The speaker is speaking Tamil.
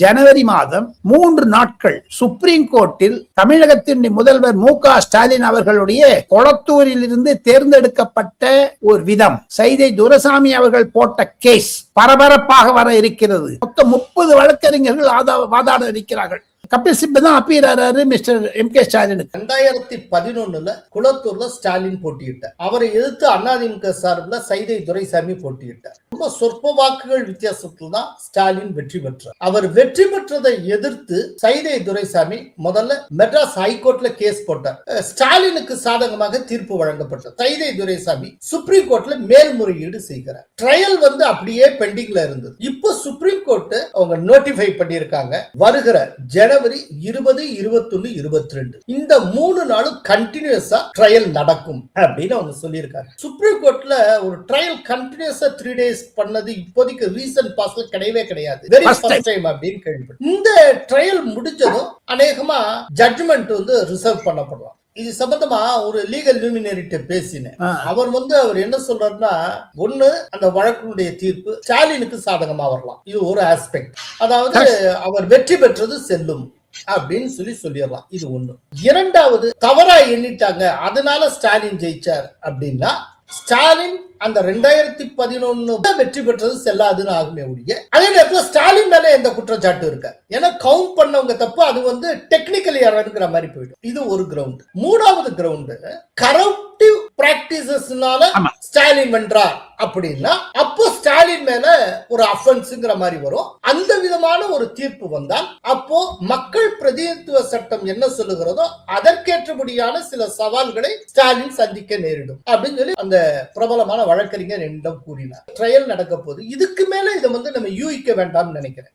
ஜனவரி மாதம் மூன்று நாட்கள் சுப்ரீம் கோர்ட்டில் தமிழகத்தின் முதல்வர் மு க ஸ்டாலின் அவர்களுடைய கொளத்தூரில் இருந்து தேர்ந்தெடுக்கப்பட்ட ஒரு விதம். சைதை துரசாமி அவர்கள் போட்ட கேஸ் பரபரப்பாக வர இருக்கிறது. மொத்தம் முப்பது வழக்கறிஞர்கள் வாதாட இருக்கிறார்கள். கபில் சிப்பல் தான் அப்பீர் ஆறாரு மிஸ்டர் எம் கே ஸ்டாலினுக்கு. ரெண்டாயிரத்தி பதினொன்னுல குளத்தூர்ல ஸ்டாலின் போட்டியிட்டார். அவரை எதிர்த்து அதிமுக சார்பில் சைதை துரைசாமி போட்டியிட்டார். ரொம்ப சொற்ப வாக்குகள் வித்தியாசத்தில் தான் ஸ்டாலின் வெற்றி பெற்றார். அவர் வெற்றி பெற்றதை எதிர்த்து சைதை துரைசாமி முதல்ல மெட்ராஸ் ஹைகோர்ட்ல கேஸ் போட்டார். ஸ்டாலினுக்கு சாதகமாக தீர்ப்பு வழங்கப்பட்டது. சைதை துரைசாமி சுப்ரீம் கோர்ட்ல மேல்முறையீடு செய்கிறார். ட்ரையல் வந்து அப்படியே பெண்டிங்ல இருந்தது. இப்போ சுப்ரீம் கோர்ட் அவங்க நோட்டிஃபை பண்ணியிருக்காங்க. வருகிற ஜனவரி இருபது இருபத்தொன்னு இருபத்தி ரெண்டு இந்த மூணு நாளும் கண்டினியூஸா ட்ரையல் நடக்கும் அப்படின்னு அவங்க சொல்லியிருக்காங்க. சுப்ரீம் கோர்ட்ல ஒரு ட்ரையல் கண்டினியூஸா த்ரீ டேஸ் பண்ணது இப்போதைக்கு ரீசன்ட் பாஸ்ல கிடையவே கிடையாது. வெரி. ஃபர்ஸ்ட் டைம் அப்படின்னு கேள்விப்பட்டேன். இந்த ட்ரையல் முடிஞ்சதும் அநேகமா ஜட்ஜ்மெண்ட் வந்து ரிசர்வ் பண்ணப்படலாம். இது சம்பந்தமா ஒரு லீகல் லூமினரிட்ட பேசினேன். அவர் வந்து அவர் என்ன சொல்றாருன்னா ஒண்ணு அந்த வழக்கினுடைய தீர்ப்பு ஸ்டாலினுக்கு சாதகமா வரலாம். இது ஒரு ஆஸ்பெக்ட் அதாவது அவர் வெற்றி பெற்றது செல்லும் அப்படின்னு சொல்லி சொல்லிடலாம். இது ஒண்ணு. இரண்டாவது தவறா எண்ணிட்டாங்க. அதனால ஸ்டாலின் ஜெயிச்சார் அப்படின்னா ஸ்டாலின் அந்த ரெண்டாயிரத்தி பதினொன்னு வெற்றி பெற்றது செல்லாதுன்னு ஆகுமே ஒழிய அதே நேரத்துல ஸ்டாலின் மேல எந்த குற்றச்சாட்டு இருக்க ஏன்னா கவுண்ட் பண்ணவங்க தப்பு அது வந்து டெக்னிக்கல் எரர்ங்கிற மாதிரி போயிடும். இது ஒரு கிரவுண்ட் மூணாவது கிரவுண்ட் கரப்டிவ் பிராக்டிசஸ்னால. ஸ்டாலின் வென்றார் அப்படின்னா அப்போ ஸ்டாலின் மேல ஒரு அஃபென்ஸ்ங்கிற மாதிரி வரும். அந்த விதமான ஒரு தீர்ப்பு வந்தால் அப்போ மக்கள் பிரதிநிதித்துவ சட்டம் என்ன சொல்லுகிறதோ அதற்கேற்றபடியான சில சவால்களை ஸ்டாலின் சந்திக்க நேரிடும் அப்படின்னு சொல்லி அந்த பிரபலமான வழக்கறிஞர் என்னிடம் கூறினார். ட்ரையல் நடக்க போகுது இதுக்கு மேல இதை வந்து நம்ம யூகிக்க வேண்டாம்னு நினைக்கிறேன்.